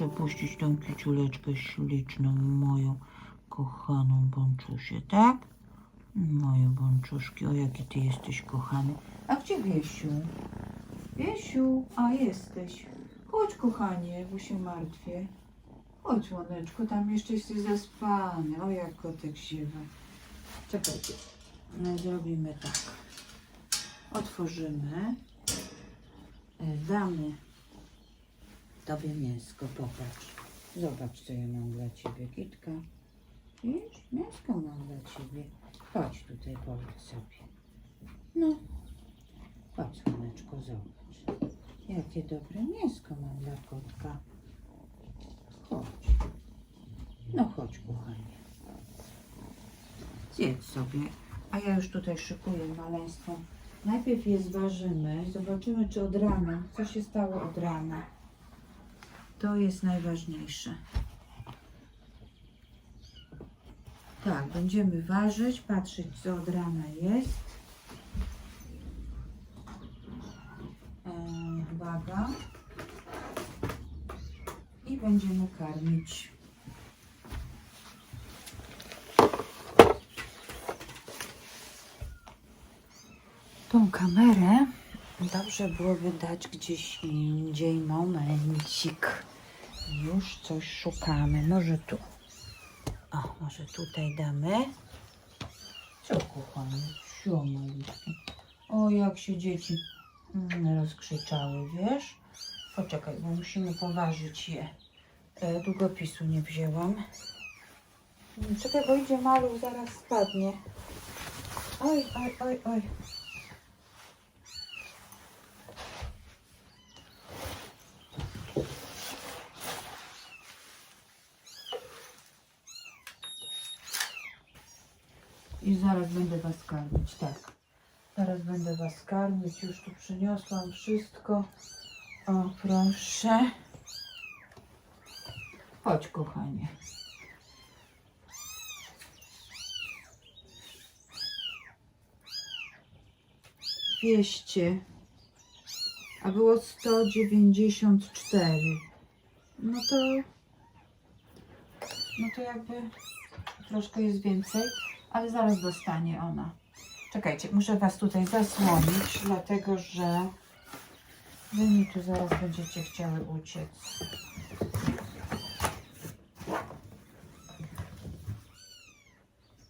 Muszę puścić tą kiciuleczkę śliczną, moją kochaną bączusię, tak? Moje bączuszki, o jaki ty jesteś kochany. A gdzie Wiesiu? Wiesiu, a jesteś. Chodź kochanie, bo się martwię. Chodź łoneczko, tam jeszcze jesteś zaspany. O jak kotek ziewa. Czekajcie, no, zrobimy tak. Otworzymy. E, Damy tobie mięsko, popatrz. Zobacz, co ja mam dla ciebie, Kitka. Widzisz, mięsko mam dla ciebie. Chodź tutaj, powiedz sobie. No, chodź, słoneczko, zobacz. Jakie dobre mięsko mam dla kotka. Chodź. No chodź, kochanie. Zjedz sobie. A ja już tutaj szykuję maleństwo. Najpierw je zważymy. Zobaczymy, czy od rana. Co się stało od rana. To jest najważniejsze. Tak, będziemy ważyć, patrzeć, co od rana jest. Eee, waga. I będziemy karmić. Tą kamerę dobrze byłoby dać gdzieś indziej. Momencik. Już coś szukamy. Może tu. O, może tutaj damy. Co kochanie? Co malutki. O, jak się dzieci mm, rozkrzyczały, wiesz? Poczekaj, bo musimy poważyć je. E, długopisu nie wzięłam. Mm, Czekaj, bo idzie maluch, zaraz spadnie. Oj, oj, oj, oj. I zaraz będę Was karmić, tak. Zaraz będę Was karmić. Już tu przyniosłam wszystko. O, proszę. Chodź, kochanie. Dwieście. A było 194. No to... No to jakby troszkę jest więcej ale zaraz dostanie ona. Czekajcie, muszę Was tutaj zasłonić, dlatego że Wy mi tu zaraz będziecie chciały uciec.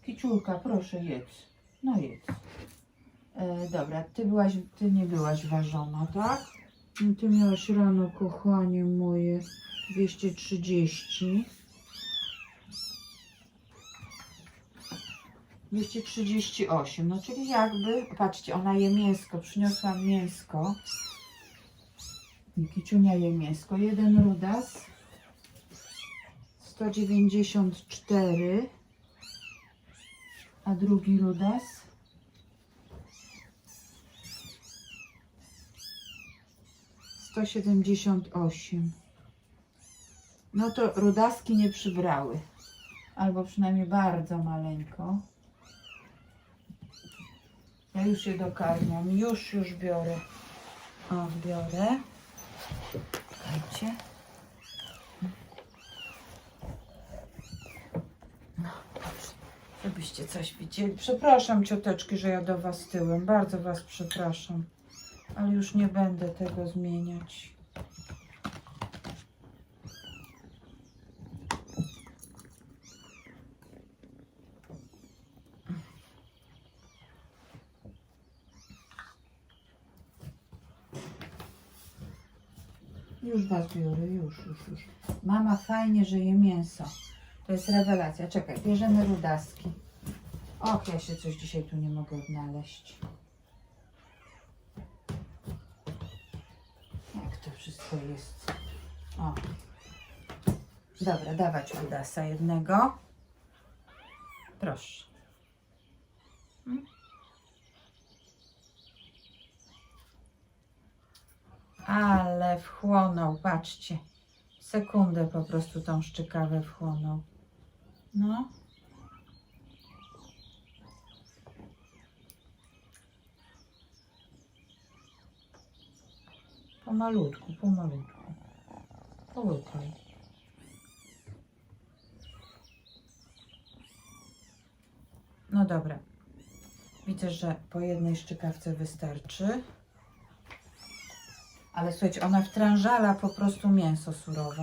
Kiciulka, proszę jedz. No jedz. E, dobra, ty, byłaś, ty nie byłaś ważona, tak? Ty miałaś rano, kochanie moje, 230. 238, no czyli jakby, patrzcie, ona je mięsko, przyniosłam mięsko. Kiciunia je mięsko. Jeden rudas, 194, a drugi rudas, sto siedemdziesiąt osiem. No to rudaski nie przybrały, albo przynajmniej bardzo maleńko. Ja już je dokarmiam. Już, już biorę. O, biorę. Czekajcie. No, dobrze. Żebyście coś widzieli. Przepraszam cioteczki, że ja do Was tyłem. Bardzo Was przepraszam. Ale już nie będę tego zmieniać. Już was biorę, już, już, już. Mama fajnie, że je mięso. To jest rewelacja. Czekaj, bierzemy rudaski. Och, ja się coś dzisiaj tu nie mogę odnaleźć. Jak to wszystko jest? O. Dobra, dawać rudasa jednego. Proszę. Mm. Ale wchłonął, patrzcie. Sekundę po prostu tą szczykawę wchłonął. No. Pomalutku, pomalutku. Połykaj. No dobra. Widzę, że po jednej szczykawce wystarczy. Ale słuchajcie, ona wtrążala po prostu mięso surowe.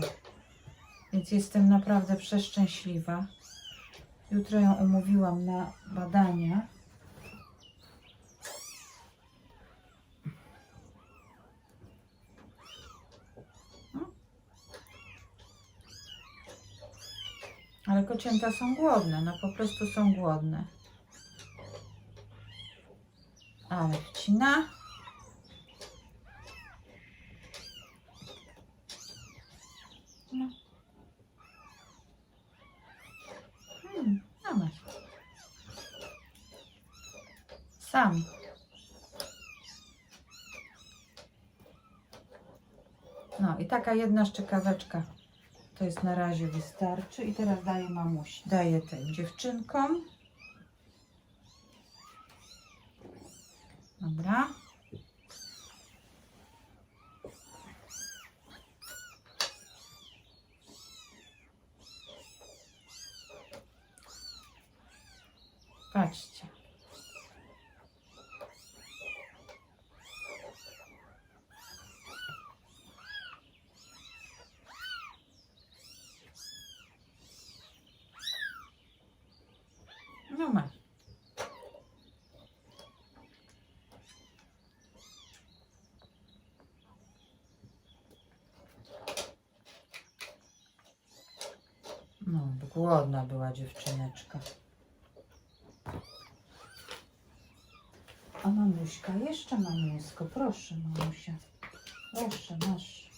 Więc jestem naprawdę przeszczęśliwa. Jutro ją umówiłam na badania. Ale kocięta są głodne, no po prostu są głodne. Ale wcina. No. Hmm, no masz. No i taka jedna szczykaweczka to jest na razie wystarczy. I teraz daję mamusi. Daję tym dziewczynkom. Dobra. Patrzcie. No ma. No, głodna była dziewczyneczka. A mamuśka, jeszcze ma mięsko. Proszę, mamusia. Proszę, masz.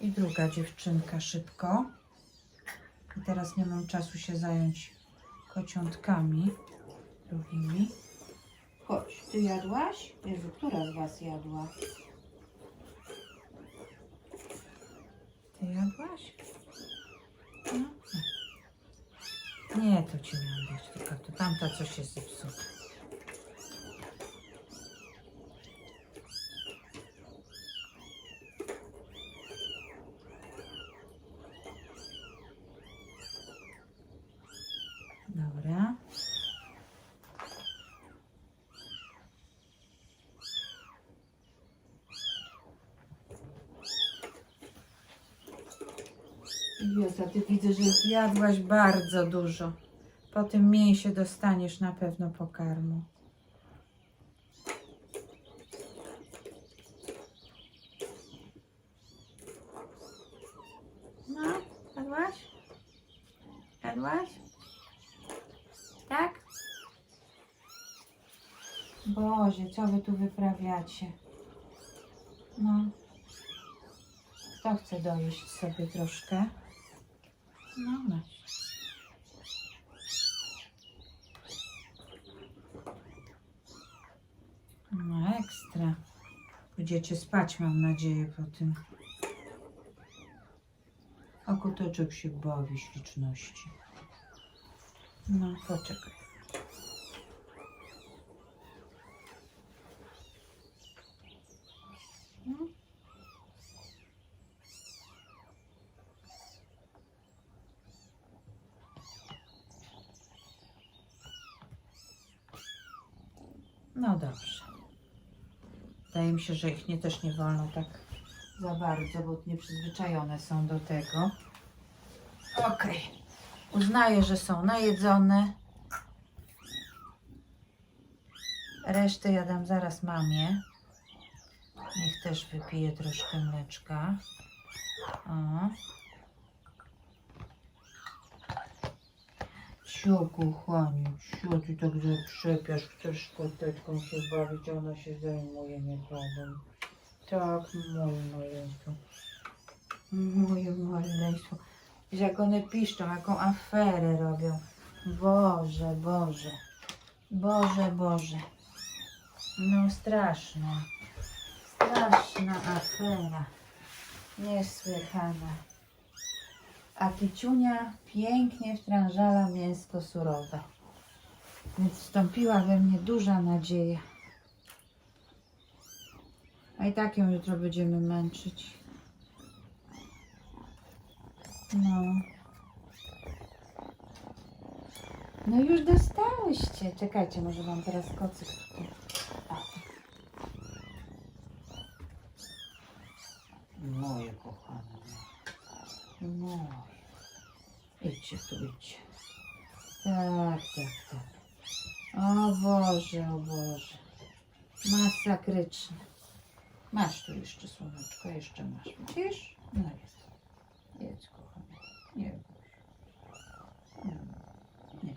I druga dziewczynka szybko. I teraz nie mam czasu się zająć kociątkami drugimi. Chodź, ty jadłaś? Jezu, która z was jadła? Ty jadłaś? No. Nie, to ci miałam dać, tylko to tamta coś jest zepsuta. Dobra. Wiota, ty widzę, że zjadłaś bardzo dużo. Po tym mięsie dostaniesz na pewno pokarmu. No, jadłaś? Jadłaś? Tak? Boże, co wy tu wyprawiacie? No. Kto chce dojeść sobie troszkę? Masz. No, ekstra. Będziecie spać, mam nadzieję, po tym. A się bawi śliczności. No, poczekaj. No. No dobrze. Wydaje mi się, że ich nie też nie wolno tak za bardzo, bo nieprzyzwyczajone są do tego. Okej. Uznaję, że są najedzone. Resztę ja dam zaraz mamie. Niech też wypije troszkę mleczka. O. Cio, kochanie, cio, ty tak zaprzepiasz, chcesz koteczką się bawić, a ona się zajmuje nie tobą. Tak, moje maleństwo. Moje maleństwo. Wiesz, jak one piszczą, jaką aferę robią. Boże, Boże. Boże, Boże. No straszna. Straszna afera. Niesłychana. A Kiciunia pięknie wtrążala mięsko surowe. Więc wstąpiła we mnie duża nadzieja. A i tak ją jutro będziemy męczyć. No. No już dostałyście. Czekajcie, może wam teraz kocyk. Moje kochane. Moje. Idźcie tu, idźcie. Tak, tak, tak. O Boże, o Boże. Masakryczne. Masz tu jeszcze słoneczko, jeszcze masz. Widzisz? No jest. Jedz, kochanie. Nie bój. Nie. Nie.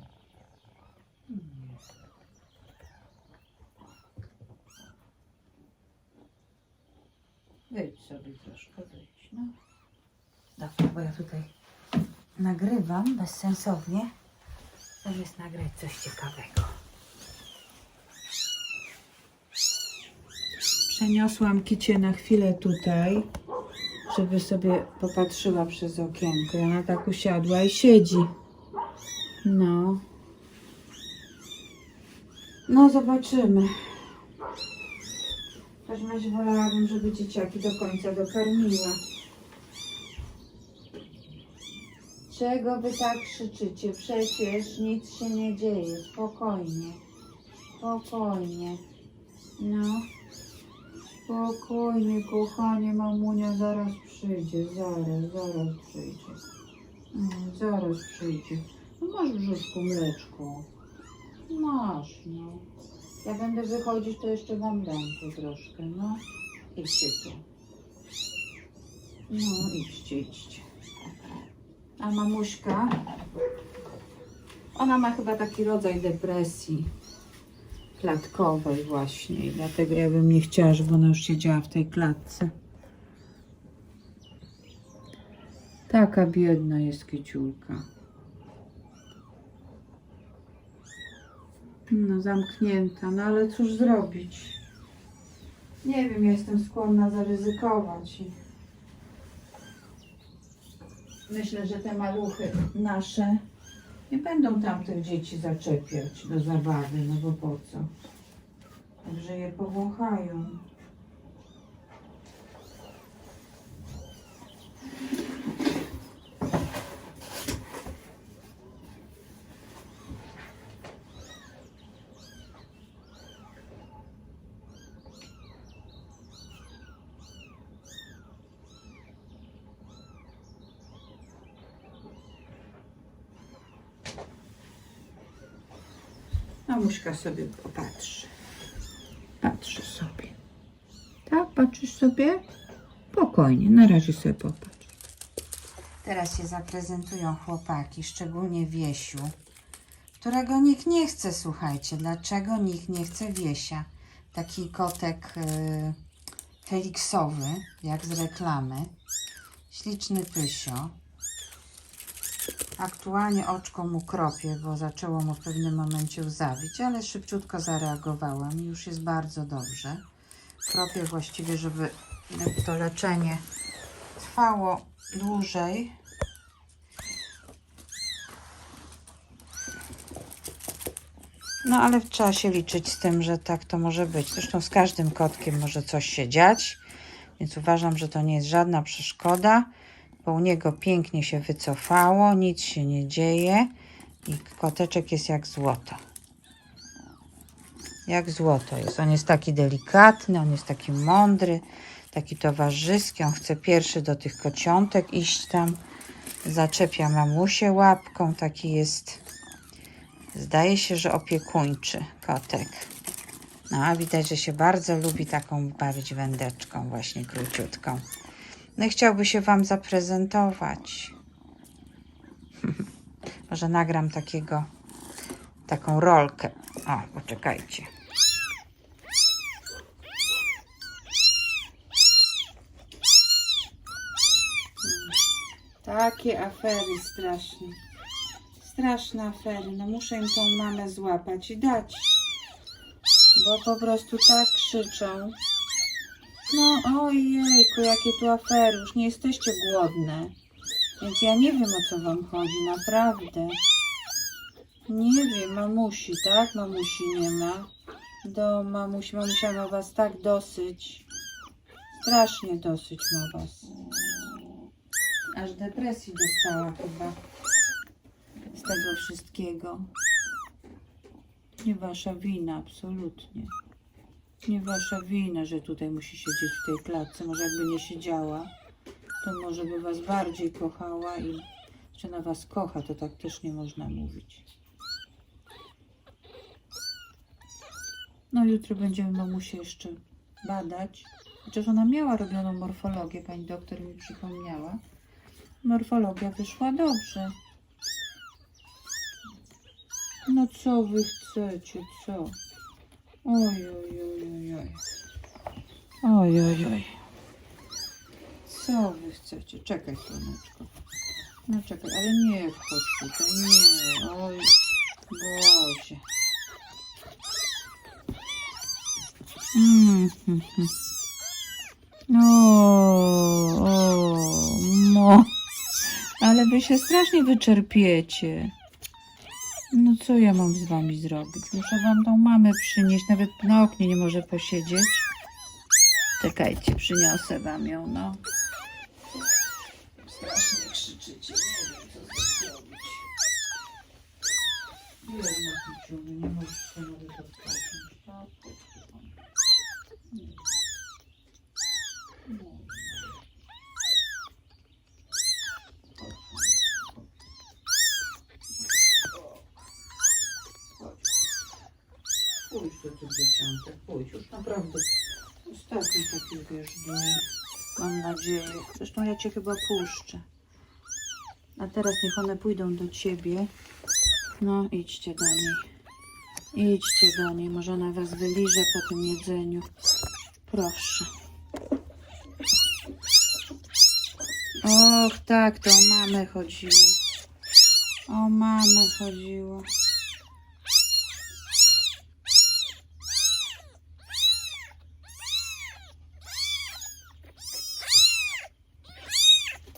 Wyjdź sobie troszkę, wyjdź, no. Dobra, bo ja tutaj nagrywam bezsensownie, zamiast nagrać coś ciekawego. Przeniosłam Kicie na chwilę tutaj, żeby sobie popatrzyła przez okienko. Ona tak usiadła i siedzi. No. No, zobaczymy. W każdym razie wolałabym, żeby dzieciaki do końca dokarmiła. Czego wy tak krzyczycie? Przecież nic się nie dzieje. Spokojnie. Spokojnie. No. Spokojnie, kochanie, mamunia zaraz przyjdzie. Zaraz, zaraz przyjdzie. Mm, zaraz przyjdzie. No masz brzuszku mleczko. Masz, no. Ja będę wychodzić, to jeszcze wam dam tu troszkę, no. Idźcie tu. No, idźcie, idźcie. A mamuśka, ona ma chyba taki rodzaj depresji klatkowej właśnie dlatego ja bym nie chciała, żeby ona już siedziała w tej klatce. Taka biedna jest kiciulka. No zamknięta, no ale cóż zrobić? Nie wiem, ja jestem skłonna zaryzykować. Myślę, że te maluchy nasze nie będą tamtych dzieci zaczepiać do zabawy, no bo po co? Także je powąchają. Mamuśka sobie popatrzy. Patrzy sobie. Tak, patrzysz sobie? Spokojnie, na razie sobie popatrz. Teraz się zaprezentują chłopaki, szczególnie Wiesiu, którego nikt nie chce, słuchajcie. Dlaczego nikt nie chce Wiesia? Taki kotek yy, feliksowy, jak z reklamy. Śliczny pysio. Aktualnie oczko mu kropię, bo zaczęło mu w pewnym momencie łzawić, ale szybciutko zareagowałam i już jest bardzo dobrze. Kropię właściwie, żeby to leczenie trwało dłużej. No ale trzeba się liczyć z tym, że tak to może być. Zresztą z każdym kotkiem może coś się dziać, więc uważam, że to nie jest żadna przeszkoda u niego pięknie się wycofało, nic się nie dzieje i koteczek jest jak złoto. Jak złoto jest. On jest taki delikatny, on jest taki mądry, taki towarzyski. On chce pierwszy do tych kociątek iść tam. Zaczepia mamusię łapką. Taki jest, zdaje się, że opiekuńczy kotek. No a widać, że się bardzo lubi taką bawić wędeczką właśnie króciutką. No chciałby się Wam zaprezentować. Może nagram takiego, taką rolkę. O, poczekajcie. Takie afery straszne. Straszne afery. No muszę im tą mamę złapać i dać. Bo po prostu tak krzyczą. No ojejku, jakie tu afery, już nie jesteście głodne. Więc ja nie wiem o co wam chodzi, naprawdę. Nie wiem, mamusi, tak? Mamusi nie ma. Do mamusi, mamusia ma was tak dosyć. Strasznie dosyć ma was. Aż depresji dostała chyba z tego wszystkiego. Nie wasza wina, absolutnie. Nie wasza wina, że tutaj musi siedzieć w tej klatce. Może jakby nie siedziała, to może by was bardziej kochała i że ona was kocha, to tak też nie można mówić. No jutro będziemy mamusię jeszcze badać. Chociaż ona miała robioną morfologię, pani doktor mi przypomniała. Morfologia wyszła dobrze. No co wy chcecie, co? Oj, oj, oj, oj, oj. Oj, oj, oj. Co wy chcecie? Czekaj, słoneczko. No czekaj, ale nie wchodź tutaj, nie. Oj, Boże. Mm, mm, mm. O, o, no. Ale wy się strasznie wyczerpiecie. No co ja mam z wami zrobić? Muszę wam tą mamę przynieść. Nawet na oknie nie może posiedzieć. Czekajcie, przyniosę wam ją, no. Strasznie krzyczycie. Nie wiem, co zrobić. Wiem, nie się nawet Nie. Nie. Pójdź do tych pójdź. Już naprawdę ostatni taki, wiesz, dni. Mam nadzieję. Zresztą ja cię chyba puszczę. A teraz niech one pójdą do ciebie. No, idźcie do niej. Idźcie do niej. Może ona was wyliże po tym jedzeniu. Proszę. Och, tak, to o mamę chodziło. O mamę chodziło.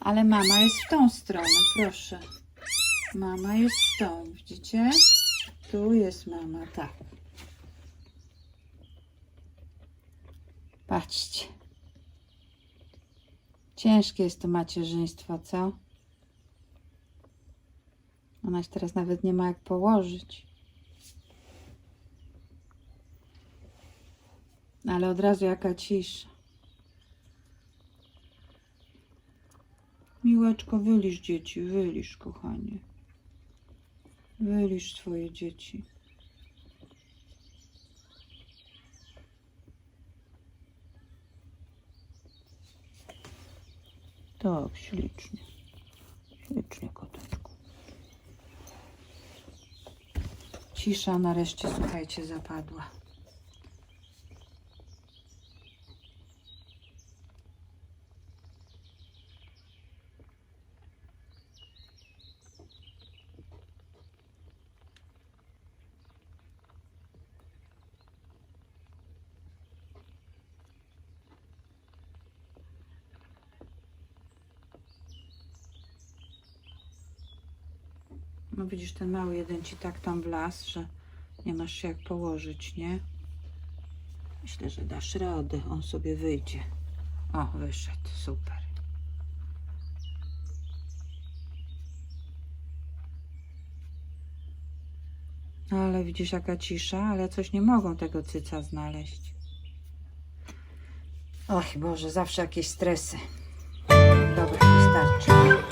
Ale mama jest w tą stronę, proszę. Mama jest w tą, widzicie? Tu jest mama, tak. Patrzcie. Ciężkie jest to macierzyństwo, co? Ona się teraz nawet nie ma jak położyć. Ale od razu jaka cisza. Miłeczko, wylisz dzieci, wylisz, kochanie. Wylisz swoje dzieci. Tak, ślicznie. Ślicznie, koteczku. Cisza nareszcie, słuchajcie, zapadła. No widzisz, ten mały jeden ci tak tam wlazł, że nie masz się jak położyć, nie? Myślę, że dasz radę. On sobie wyjdzie. O, wyszedł. Super. No, ale widzisz, jaka cisza, ale coś nie mogą tego cyca znaleźć. Och Boże, zawsze jakieś stresy. Dobra, wystarczy.